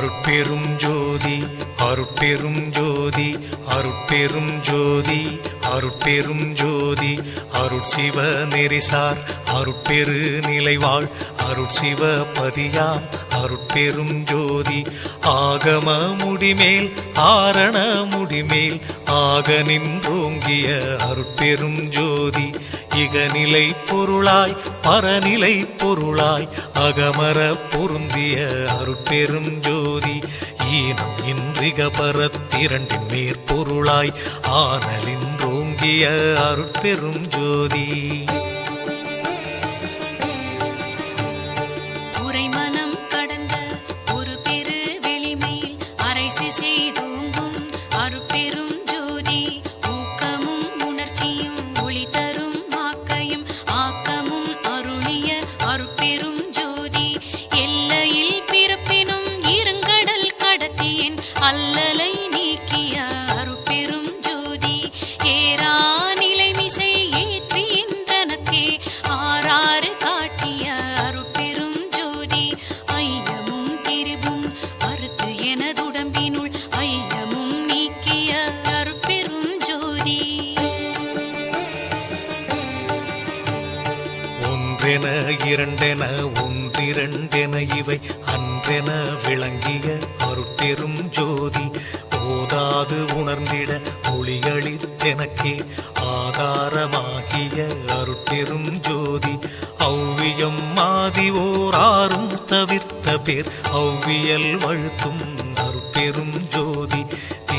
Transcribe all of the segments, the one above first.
அருட்பெரும் ஜோதி அருட்பெரும் ஜோதி அருட்பெரும் ஜோதி அருட்பெரும் ஜோதி அருட்சிவ நெறிசார் அருட்பெரு நிலைவாழ் அருட்சிவ பதியாம் அருட்பெரும் ஜோதி. ஆகம முடிமேல் ஆரண முடிமேல் ஆக நின்றோங்கிய அருட்பெரும் ஜோதி இகநிலை பொருளாய் பரநிலை பொருளாய் அகமர பொருந்திய அருட்பெரும் ஜோதி ஈனம் இன்றிக பரத்திரண்டின் மேற்பொருளாய் ஆனலின்றோங்கிய அருட்பெரும் ஜோதி. உரைமனம் கடந்த ஒரு பெரு வெளிமையில் அரைசி செய்தோங்கும் ஒன்றென இரண்டென ஒன்றிரண்டென இவை அன்றென விளங்கிய அருட்பெரும் ஜோதி. ஓதாது உணர்ந்திட ஒளியளித்தெனக்கே ஆதாரமாகிய அருட்பெரும் ஜோதி. ஔவியம் மாதி ஓராறும் தவிர்த்த பேர் ஔவியல் வழுத்தும் அருட்பெரும்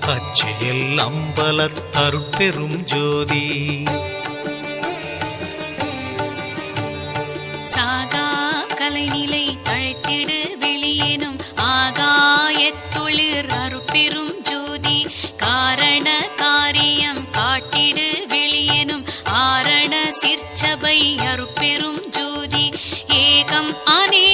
அச்சியல் அம்பல தருப்பெரும் ஜோதி. சாகா கலைநிலை தழைத்திடு வெளியேனும் ஆகாயத்தொழிற் அருட்பெரும் ஜோதி. காரண காரியம் காட்டிடு வெளியேனும் ஆரண சிற்சபை அருட்பெரும் ஜோதி. ஏகம் அனே